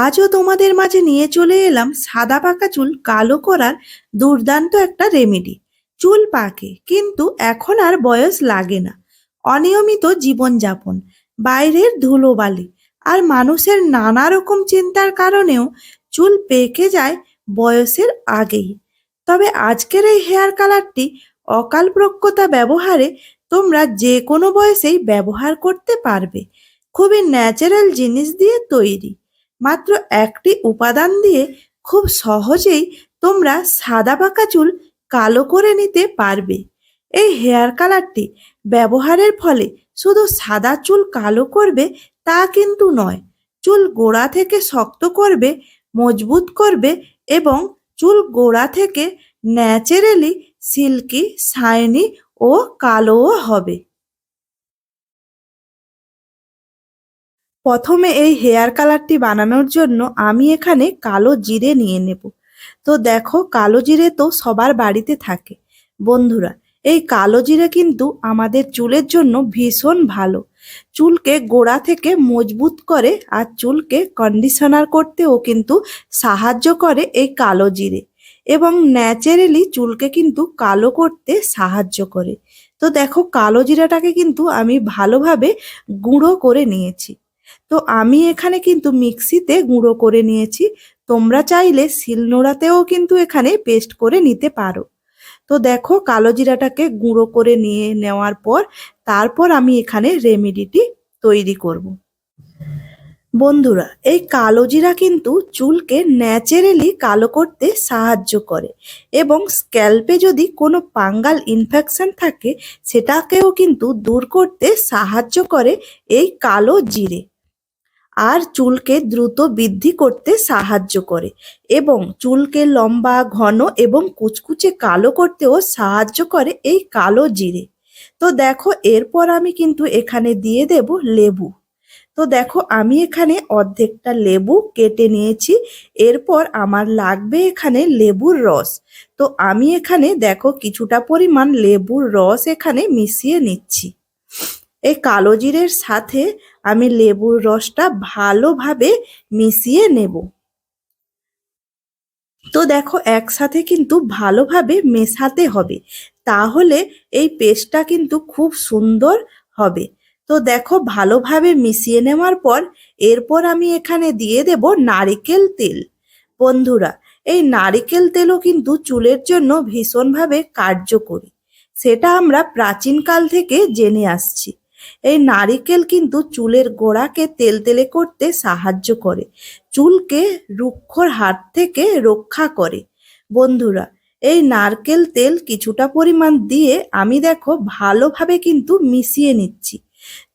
আজও তোমাদের মাঝে নিয়ে চলে এলাম সাদা পাকা চুল, কালো করার দুর্দান্ত একটা রেমেডি। চুল পাকে, কিন্তু এখন আর বয়স লাগে না। অনিয়মিত জীবনযাপন, বাইরের ধুলোবালি আর মানুষের নানা রকম চিন্তার কারণেও চুল পেকে যায় বয়সের আগেই। তবে আজকের এই হেয়ার কালারটি অকাল প্রজ্ঞতা ব্যবহারে তোমরা যে কোনো বয়সেই ব্যবহার করতে পারবে। খুবই ন্যাচারাল জিনিস দিয়ে তৈরি। মাত্র একটি উপাদান দিয়ে খুব সহজেই তোমরা সাদা পাকা চুল কালো করে নিতে পারবে। এই হেয়ার কালারটি ব্যবহারের ফলে শুধু সাদা চুল কালো করবে তা কিন্তু নয়, চুল গোড়া থেকে শক্ত করবে, মজবুত করবে এবং চুল গোড়া থেকে ন্যাচারালি সিল্কি, শাইনি ও কালোও হবে। প্রথমে এই হেয়ার কালারটি বানানোর জন্য আমি এখানে কালো জিরে নিয়ে নেব। তো দেখো, কালো জিরে তো সবার বাড়িতে থাকে। বন্ধুরা, এই কালো জিরে কিন্তু আমাদের চুলের জন্য ভীষণ ভালো। চুলকে গোড়া থেকে মজবুত করে আর চুলকে কন্ডিশনার করতেও কিন্তু সাহায্য করে এই কালো জিরে। এবং ন্যাচারালি চুলকে কিন্তু কালো করতে সাহায্য করে। তো দেখো, কালো জিরাটাকে কিন্তু আমি ভালোভাবে গুঁড়ো করে নিয়েছি। তো আমি এখানে কিন্তু মিক্সিতে গুঁড়ো করে নিয়েছি। তোমরা চাইলে শিলনোড়াতেও কিন্তু এখানে পেস্ট করে নিতে পারো। তো দেখো কালো জিরাটাকে গুঁড়ো করে নিয়ে নেওয়ার পর তারপর আমি এখানে রেমেডিটি তৈরি করব। বন্ধুরা, এই কালো জিরা কিন্তু চুলকে ন্যাচারালি কালো করতে সাহায্য করে এবং স্ক্যাল্পে যদি কোনো পাঙ্গাল ইনফেকশন থাকে, সেটাকেও কিন্তু দূর করতে সাহায্য করে এই কালো জিরে। আর চুলকে দ্রুত বৃদ্ধি করতে সাহায্য করে এবং চুলকে লম্বা, ঘন এবং কুচকুচে কালো করতেও সাহায্য করে এই কালো জিরে। তো দেখো, এরপর আমি কিন্তু এখানে দিয়ে দেব লেবু। তো দেখো, আমি এখানে অর্ধেকটা লেবু কেটে নিয়েছি। এরপর আমার লাগবে এখানে লেবুর রস। তো আমি এখানে দেখো, কিছুটা পরিমাণ লেবুর রস এখানে মিশিয়ে নিচ্ছি। এই কালো জিরের সাথে আমি লেবুর রসটা ভালোভাবে মিশিয়ে নেব। তো দেখো, একসাথে কিন্তু ভালোভাবে মেশাতে হবে। তাহলে এই পেস্টটা কিন্তু খুব সুন্দর হবে। তো দেখো, ভালোভাবে মিশিয়ে নেওয়ার পর এরপর আমি এখানে দিয়ে দেব নারিকেল তেল। বন্ধুরা, এই নারিকেল তেলও কিন্তু চুলের জন্য ভীষণভাবে কার্যকরী। সেটা আমরা প্রাচীনকাল থেকে জেনে আসছি। এই নারিকেল কিন্তু চুলের গোড়াকে তেলতেলে করতে সাহায্য করে, চুলকে রুক্ষর হাত থেকে রক্ষা করে। বন্ধুরা, এই নারকেল তেল কিছুটা পরিমাণ দিয়ে আমি দেখো ভালোভাবে কিন্তু মিশিয়ে নিচ্ছি।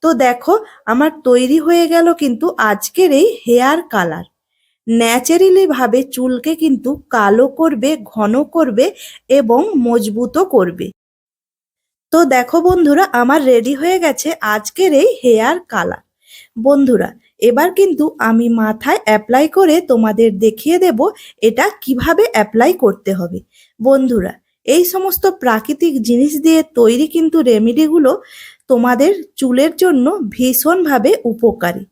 তো দেখো, আমার তৈরি হয়ে গেল কিন্তু আজকের এই হেয়ার কালার। ন্যাচারালি ভাবে চুলকে কিন্তু কালো করবে, ঘন করবে এবং মজবুতও করবে। তো দেখো বন্ধুরা, আমার রেডি হয়ে গেছে আজকের এই হেয়ার কালার বন্ধুরা, এবার কিন্তু আমি মাথায় অ্যাপ্লাই করে তোমাদের দেখিয়ে দেব এটা কীভাবে অ্যাপ্লাই করতে হবে। বন্ধুরা, এই সমস্ত প্রাকৃতিক জিনিস দিয়ে তৈরি কিন্তু রেমেডিগুলো তোমাদের চুলের জন্য ভীষণভাবে উপকারী।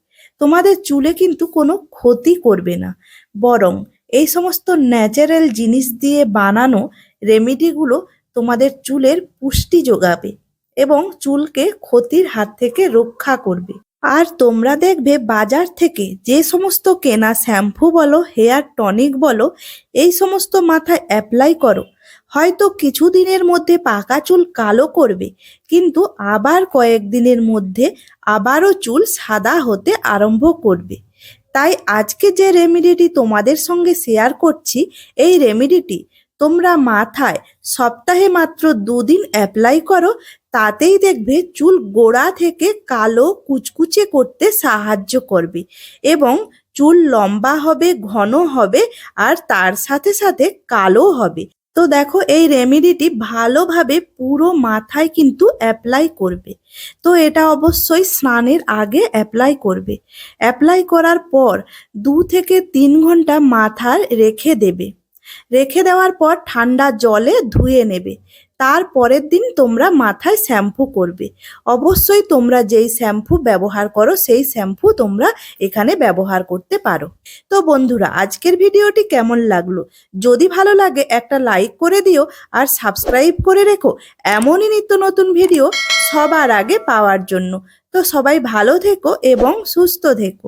তোমাদের চুলে কিন্তু কোনো ক্ষতি করবে না। বরং এই সমস্ত ন্যাচারাল জিনিস দিয়ে বানানো রেমেডিগুলো তোমাদের চুলের পুষ্টি যোগাবে এবং চুলকে ক্ষতির হাত থেকে রক্ষা করবে। আর তোমরা দেখবে বাজার থেকে যে সমস্ত কেনা শ্যাম্পু বলো, হেয়ার টনিক বলো, এই সমস্ত মাথায় অ্যাপ্লাই করো। হয়তো কিছুদিনের মধ্যে পাকা চুল কালো করবে, কিন্তু আবার কয়েকদিনের মধ্যে আবারও চুল সাদা হতে আরম্ভ করবে। তাই আজকে যে রেমেডিটি তোমাদের সঙ্গে শেয়ার করছি, এই রেমেডিটি তোমরা মাথায় সপ্তাহে মাত্র দুদিন অ্যাপ্লাই করো, তাতেই দেখবে চুল গোড়া থেকে কালো কুচকুচে করতে সাহায্য করবে এবং চুল লম্বা হবে, ঘন হবে আর তার সাথে সাথে কালো হবে। তো দেখো এই রেমেডিটি ভালোভাবে পুরো মাথায় কিন্তু অ্যাপ্লাই করবে। তো এটা অবশ্যই স্নানের আগে অ্যাপ্লাই করবে। অ্যাপ্লাই করার পর দু থেকে তিন ঘণ্টা মাথার রেখে দেবে। রেখে দেওয়ার পর ঠান্ডা জলে ধুয়ে নেবে। তার পরের দিন তোমরা মাথায় শ্যাম্পু করবে। অবশ্যই তোমরা যেই শ্যাম্পু ব্যবহার করো, সেই শ্যাম্পু তোমরা এখানে ব্যবহার করতে পারো। তো বন্ধুরা, আজকের ভিডিওটি কেমন লাগল? যদি ভালো লাগে, একটা লাইক করে দিও আর সাবস্ক্রাইব করে রেখো। এমনই নিত্য নতুন ভিডিও সবার আগে পাওয়ার জন্য। তো সবাই ভালো থেকো এবং সুস্থ থেকো।